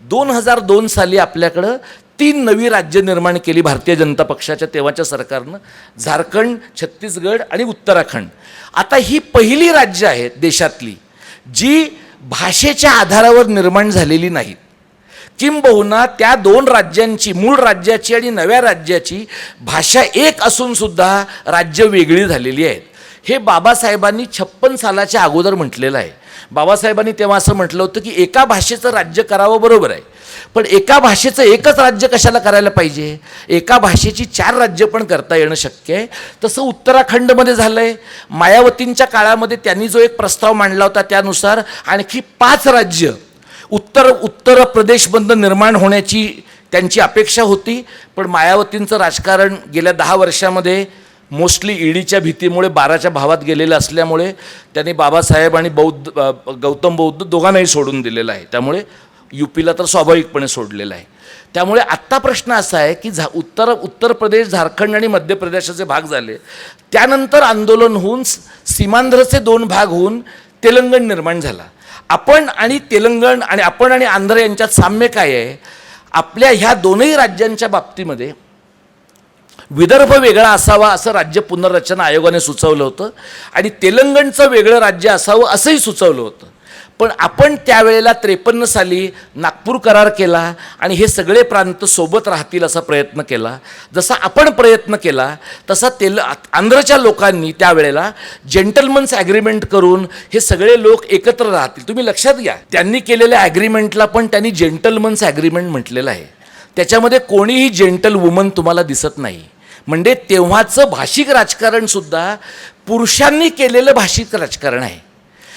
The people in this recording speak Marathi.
दोन हजार दोन साली आपल्याकडं तीन नवी राज्य निर्माण केली भारतीय जनता पक्षाच्या तेव्हाच्या सरकारनं झारखंड छत्तीसगड आणि उत्तराखंड. आता ही पहिली राज्य आहेत देशातली जी भाषेच्या आधारावर निर्माण झालेली नाहीत किंबहुना त्या दोन राज्यांची मूळ राज्याची आणि नव्या राज्याची भाषा एक असूनसुद्धा राज्य वेगळी झालेली आहेत. हे बाबासाहेबांनी छप्पन सालाच्या अगोदर म्हटलेलं आहे. बाबासाहेबांनी तेव्हा असं म्हटलं होतं की एका भाषेचं राज्य करावं बरोबर आहे. पण एका भाषेचं एकच राज्य कशाला करायला पाहिजे? एका भाषेची चार राज्य पण करता येणं शक्य आहे. तसं उत्तराखंडमध्ये झालं आहे मायावतींच्या काळामध्ये त्यांनी जो एक प्रस्ताव मांडला होता त्यानुसार आणखी पाच राज्य उत्तर उत्तर प्रदेशमधनं निर्माण होण्याची त्यांची अपेक्षा होती. पण मायावतींचं राजकारण गेल्या दहा वर्षामध्ये मोस्टली ईडीच्या भीतीमुळे बाराच्या भावात गेलेलं असल्यामुळे त्यांनी बाबासाहेब आणि बौद्ध गौतम बौद्ध दोघांनाही सोडून दिलेलं आहे. त्यामुळे यूपीला तर स्वाभाविकपणे सोडलेलं आहे. त्यामुळे आत्ता प्रश्न असा आहे की झा उत्तर उत्तर प्रदेश झारखंड आणि मध्य प्रदेशाचे भाग झाले. त्यानंतर आंदोलन होऊन सीमांध्रचे दोन भाग होऊन तेलंगण निर्माण झाला. आपण आणि तेलंगण आणि आपण आणि आंध्र यांच्यात साम्य काय आहे? आपल्या ह्या दोनही राज्यांच्या बाबतीमध्ये विदर्भ वेगळा असावा असं राज्य पुनर्रचना आयोगाने सुचवलं होतं आणि तेलंगणचं वेगळं राज्य असावं असंही सुचवलं होतं. पण आपण त्यावेळेला त्रेपन्न साली नागपूर करार केला आणि हे सगळे प्रांत सोबत राहतील असा प्रयत्न केला. जसा आपण प्रयत्न केला तसा तेल आंध्रच्या लोकांनी त्यावेळेला जेंटलमन्स ॲग्रीमेंट करून हे सगळे लोक एकत्र राहतील. तुम्ही लक्षात घ्या त्यांनी केलेल्या ॲग्रीमेंटला पण त्यांनी जेंटलमन्स ॲग्रीमेंट म्हटलेलं आहे. त्याच्यामध्ये कोणीही जेंटल वुमन तुम्हाला दिसत नाही. म्हणजे तेव्हाचं भाषिक राजकारणसुद्धा पुरुषांनी केलेलं भाषिक राजकारण आहे.